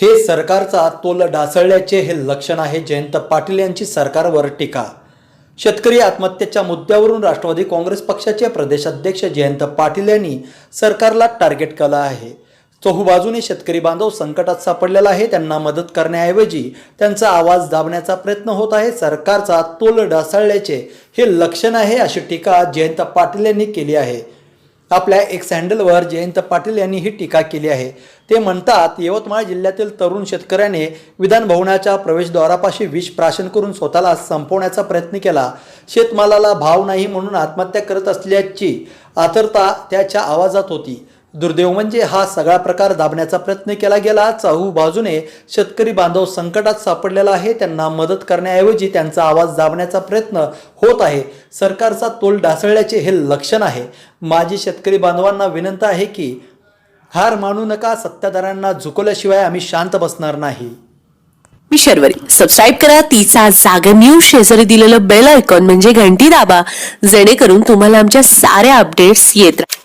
हे सरकारचा तोल ढासळल्याचे हे लक्षण आहे. जयंत पाटील यांची सरकारवर टीका. शेतकरी आत्महत्येच्या मुद्द्यावरून राष्ट्रवादी काँग्रेस पक्षाचे प्रदेशाध्यक्ष जयंत पाटील यांनी सरकारला टार्गेट केलं आहे. चहूबाजूने शेतकरी बांधव संकटात सापडलेला आहे. त्यांना मदत करण्याऐवजी त्यांचा आवाज दाबण्याचा प्रयत्न होत आहे. सरकारचा तोल ढासळल्याचे हे लक्षण आहे अशी टीका जयंत पाटील यांनी केली आहे. आपल्या एक्स हँडलवर जयंत पाटील यांनी ही टीका केली आहे. ते म्हणतात यवतमाळ जिल्ह्यातील तरुण शेतकऱ्याने विधान भवनाच्या प्रवेशद्वारापाशी विष प्राशन करून स्वतःला संपवण्याचा प्रयत्न केला. शेतमालाला भाव नाही म्हणून आत्महत्या करत असल्याची आतरता त्याच्या आवाजात होती. दुर्दैव म्हणजे हा सगळा प्रकार दाबण्याचा प्रयत्न केला गेला. चाहू बाजूने शेतकरी बांधव संकटात सापडलेला आहे. त्यांना मदत करण्याऐवजी त्यांचा आवाज दाबण्याचा प्रयत्न होत आहे. सरकारचा तोल ढासळल्याचे हे लक्षण आहे. माझी शेतकरी बांधवांना विनंती आहे की हार मानू नका सत्ताधाऱ्यांना झुकवल्याशिवाय आम्ही शांत बसणार नाही. मी शर्वरी. सबस्क्राईब करा. तिचा जागर न्यूज शेजारी दिलेलं बेल आयकॉन म्हणजे घंटी दाबा. जेणेकरून तुम्हाला आमच्या साऱ्या अपडेट्स येत राहतील.